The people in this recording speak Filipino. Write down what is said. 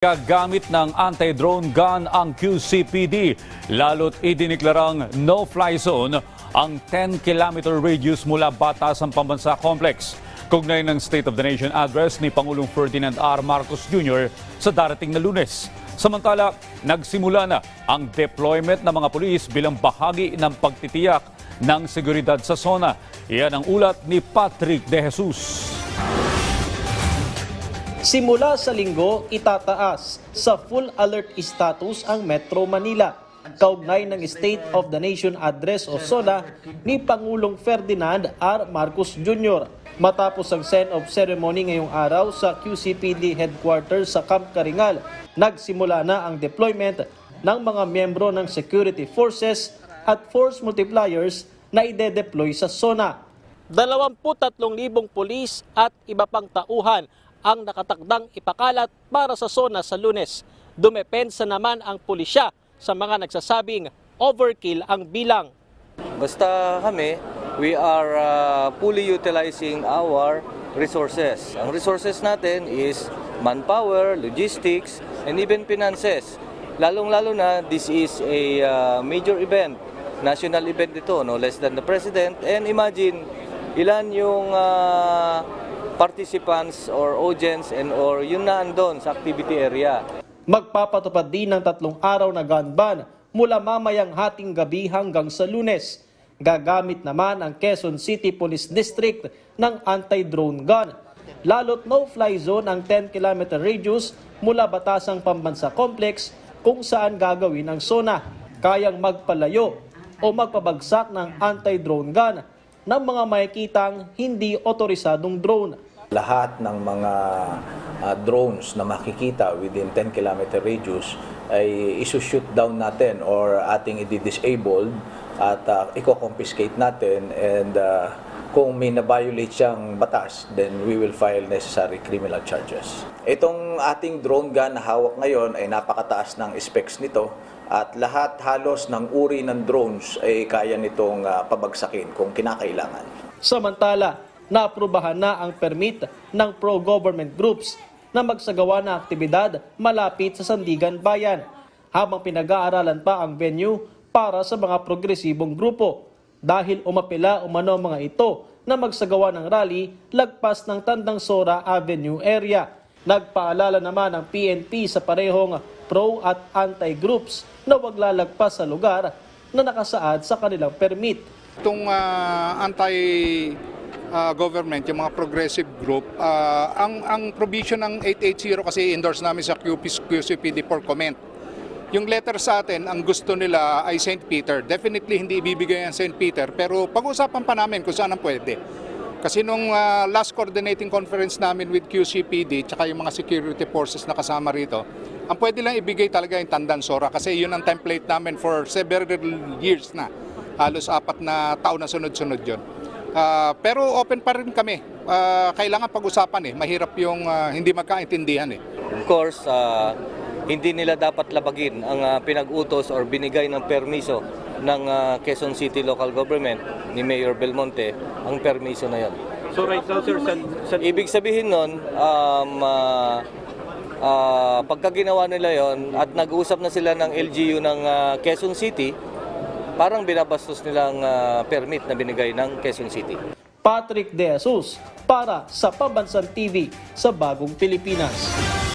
Gagamit ng anti-drone gun ang QCPD, lalo't idiniklarang no-fly zone ang 10-kilometer radius mula Batasan Pambansa Complex. Kugnay ng State of the Nation address ni Pangulong Ferdinand R. Marcos Jr. sa darating na lunes. Samantala, nagsimula na ang deployment ng mga pulis bilang bahagi ng pagtitiyak ng seguridad sa zona. Iyan ang ulat ni Patrick De Jesus. Simula sa linggo, itataas sa full alert status ang Metro Manila. Kaugnay ng State of the Nation Address o SONA ni Pangulong Ferdinand R. Marcos Jr. Matapos ang send of ceremony ngayong araw sa QCPD headquarters sa Camp Karingal, nagsimula na ang deployment ng mga miyembro ng security forces at force multipliers na ide-deploy sa SONA. 23,000 pulis at iba pang tauhan ang nakatakdang ipakalat para sa SONA sa lunes. Dumepensa naman ang pulisya sa mga nagsasabing overkill ang bilang. Basta kami, we are uh, fully utilizing our resources. Ang resources natin is manpower, logistics, and even finances. Lalong-lalo na, this is a uh, major event. National event ito, no less than the President. And imagine, ilan yung uh, participants or audience and or yun na andon sa activity area. Magpapatupad din ng tatlong araw na gun ban mula mamayang hating gabi hanggang sa lunes. Gagamit naman ang Quezon City Police District ng anti-drone gun. Lalo't no-fly zone ang 10-kilometer radius mula Batasang Pambansa Complex kung saan gagawin ang SONA. Kayang magpalayo o magpabagsak ng anti-drone gun ng mga makikitang hindi otorisadong drone. Lahat ng mga ah, drones na makikita within 10 kilometer radius ay isushoot down natin or ating i-disabled at uh, i-confiscate natin and ah, kung may na-violate siyang batas, then we will file necessary criminal charges. Itong ating drone gun na hawak ngayon ay napakataas ng specs nito at lahat halos ng uri ng drones ay kaya nitong ah, pabagsakin kung kinakailangan. Samantala, naaprubahan na ang permit ng pro-government groups na magsagawa ng aktibidad malapit sa Sandigan Bayan habang pinag-aaralan pa ang venue para sa mga progresibong grupo dahil umapila umano mga ito na magsagawa ng rally lagpas ng Tandang Sora Avenue area. Nagpaalala naman ang PNP sa parehong pro at anti-groups na wag lalagpas sa lugar na nakasaad sa kanilang permit. Itong ah, anti-government, yung mga progressive group, ah, ang, ang provision ng 880 kasi endorse namin sa QP, QCPD for comment. Yung letter sa atin, ang gusto nila ay St. Peter. Definitely hindi ibibigay ang St. Peter, pero pag-usapan pa namin kung saan ang pwede. Kasi nung ah, last coordinating conference namin with QCPD, tsaka yung mga security forces na kasama rito, ang pwede lang ibigay talaga yung Tandan Sora kasi yun ang template namin for several years na. Halos apat na taon na sunod-sunod yun. Ah, pero open pa rin kami. Ah, kailangan pag-usapan eh. Mahirap yung ah, hindi magkaintindihan eh. Of course, uh, hindi nila dapat labagin ang uh, pinag-utos or binigay ng permiso ng uh, Quezon City Local Government ni Mayor Belmonte ang permiso na yan. So right now, sir, sa, sa Ibig sabihin nun, um, uh, uh, pagka ginawa nila yon at nag-uusap na sila ng LGU ng uh, Quezon City, parang binabastos nilang uh, permit na binigay ng Quezon City. Patrick De Jesus para sa Pambansang TV sa Bagong Pilipinas.